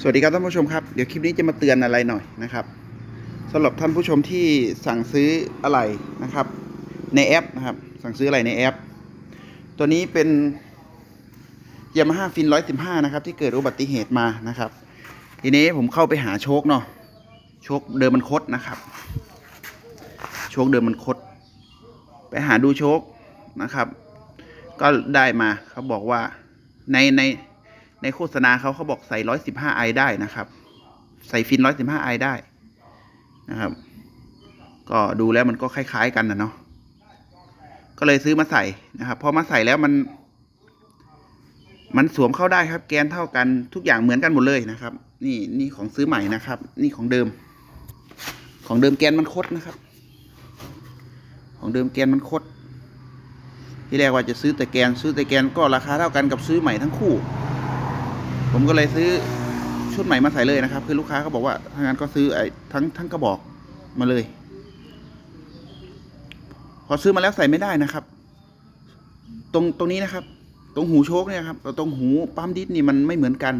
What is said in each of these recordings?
สวัสดีครับท่านผู้ชมครับ เดี๋ยวคลิปนี้จะมาเตือนอะไรหน่อยนะครับสำหรับท่านผู้ชมที่สั่งซื้ออะไรนะครับ ในแอปนะครับ สั่งซื้ออะไรในแอป ตัวนี้เป็นยามาฮ่าฟินร้อยสิบห้านะครับ ที่เกิดอุบัติเหตุมานะครับ ทีนี้ผมเข้าไปหาโชคเนาะโชคเดิมมันคดนะครับ โชคเดิมมันคด ไปหาดูโชคนะครับ ก็ได้มาเขาบอกว่าในใน ในโฆษณาเขาเขาบอกใส่ร้อยสิบห้าไอได้นะครับ ใส่ฟินร้อยสิบห้าไอได้นะครับ ก็ดูแล้วมันก็คล้าย ๆ กันนะเนาะก็เลยซื้อมาใส่นะครับพอมาใส่แล้วมัน มันสวมเข้าได้ครับ แกนเท่ากันทุกอย่างเหมือนกันหมดเลยนะครับ นี่นี่ของซื้อใหม่นะครับ นี่ของเดิม ของเดิมแกนมันคดนะครับ ของเดิมแกนมันคดที่แรกว่าจะซื้อแต่แกนซื้อแต่แกนก็ราคาเท่ากันกับซื้อใหม่ทั้งคู่ ผมก็เลยซื้อชุดใหม่มาใส่เลยนะครับ คือลูกค้าเขาบอกว่าถ้างั้นก็ซื้อไอ้ทั้งทั้งกระบอกมาเลย พอซื้อมาแล้วใส่ไม่ได้นะครับ ตรงตรงนี้นะครับ ตรงหูโชคเนี่ยครับตรงหูปั๊มดิสนี่มันไม่เหมือนกัน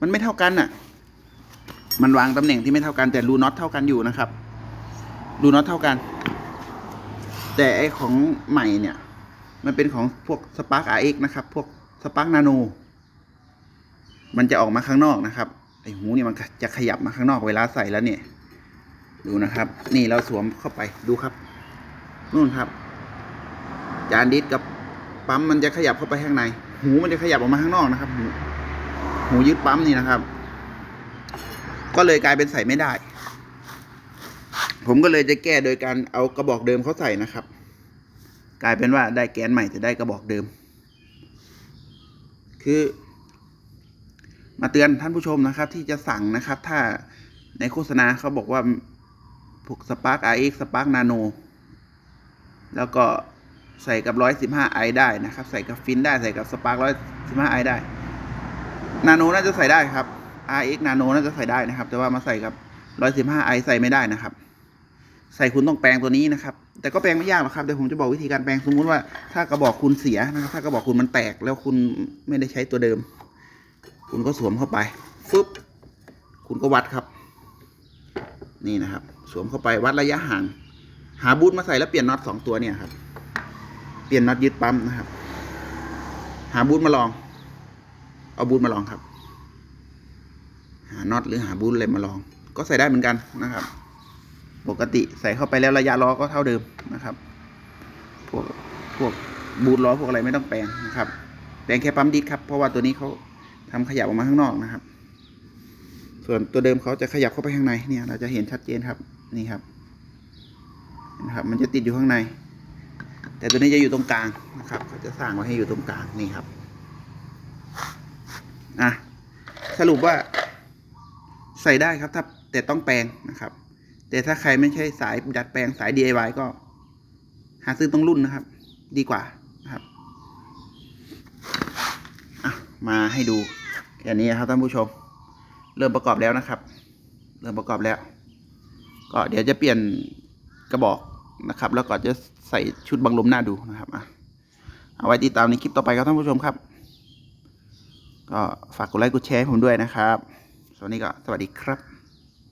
มันไม่เท่ากันน่ะ มันวางตำแหน่งที่ไม่เท่ากันแต่รูน็อตเท่ากันอยู่นะครับรูน็อตเท่ากัน แต่ไอของใหม่เนี่ย มันเป็นของพวกสปาร์ก RX นะครับ พวกสปาร์กนาโน มันจะออกมาข้างนอกนะครับไอหูเนี่ยมันจะขยับมาข้างนอกเวลาใส่แล้วเนี่ย ดูนะครับ นี่เราสวมเข้าไปดูครับนู่นครับ จานดิสกับปั๊มมันจะขยับเข้าไปข้างใน หูมันจะขยับออกมาข้างนอกนะครับ หูหูยึดปั๊มนี่นะครับ ก็เลยกลายเป็นใส่ไม่ได้ ผมก็เลยจะแก้โดยการเอากระบอกเดิมเขาใส่นะครับ กลายเป็นว่าได้แกนใหม่แต่ได้กระบอกเดิม คือ มาเตือนท่านผู้ชมนะครับ ที่จะสั่งนะครับ ถ้าในโฆษณาเขาบอกว่าพวกสปาร์ก RX สปาร์กนาโนแล้วก็ใส่กับร้อยสิบห้าไอได้นะครับ ใส่กับฟินได้ใส่กับสปาร์กร้อยสิบห้าไอได้นาโนน่าจะใส่ได้ครับ RX นาโนน่าจะใส่ได้นะครับ แต่ว่ามาใส่กับร้อยสิบห้าไอใส่ไม่ได้นะครับ ใส่คุณต้องแปลงตัวนี้นะครับ แต่ก็แปลงไม่ยากหรอกครับเดี๋ยวผมจะบอกวิธีการแปลงสมมุติว่าถ้ากระบอกคุณเสียนะครับ ถ้ากระบอกคุณมันแตกแล้วคุณไม่ได้ใช้ตัวเดิม คุณก็สวมเข้าไปฟึบคุณก็วัดครับ นี่นะครับ สวมเข้าไปวัดระยะห่าง หาบูทมาใส่แล้วเปลี่ยนน็อตสองตัวเนี่ยครับ เปลี่ยนน็อตยึดปั๊มนะครับ หาบูทมาลอง เอาบูทมาลองครับ หาน็อตหรือหาบูทอะไรมาลอง ก็ใส่ได้เหมือนกันนะครับ ปกติใส่เข้าไปแล้วระยะล้อก็เท่าเดิมนะครับพวกพวกบูทล้อพวกอะไรไม่ต้องแปลงนะครับแปลงแค่ปั๊มดิสครับ เพราะว่าตัวนี้เขา ทำขยับออกมาข้างนอกนะครับ ส่วนตัวเดิมเขาจะขยับเข้าไปข้างในเนี่ย เราจะเห็นชัดเจนครับนี่ครับนะครับ มันจะติดอยู่ข้างใน แต่ตัวนี้จะอยู่ตรงกลางนะครับเขาจะสร้างไว้ให้อยู่ตรงกลางนี่ครับอะสรุปว่า ใส่ได้ครับถ้าแต่ต้องแปลงนะครับ แต่ถ้าใครไม่ใช่สายดัดแปลงสาย DIY ก็ หาซื้อตรงรุ่นนะครับ ดีกว่านะครับอะมาให้ดู อย่างนี้ครับท่านผู้ชม เริ่มประกอบแล้วนะครับ เริ่มประกอบแล้ว ก็เดี๋ยวจะเปลี่ยนกระบอกนะครับ แล้วก็จะใส่ชุดบังลมหน้าดูนะครับอะเอาไว้ติดตามในคลิปต่อไปครับท่านผู้ชมครับ ก็ฝากกดไลค์กดแชร์ผมด้วยนะครับสวัสดีก็สวัสดีครับ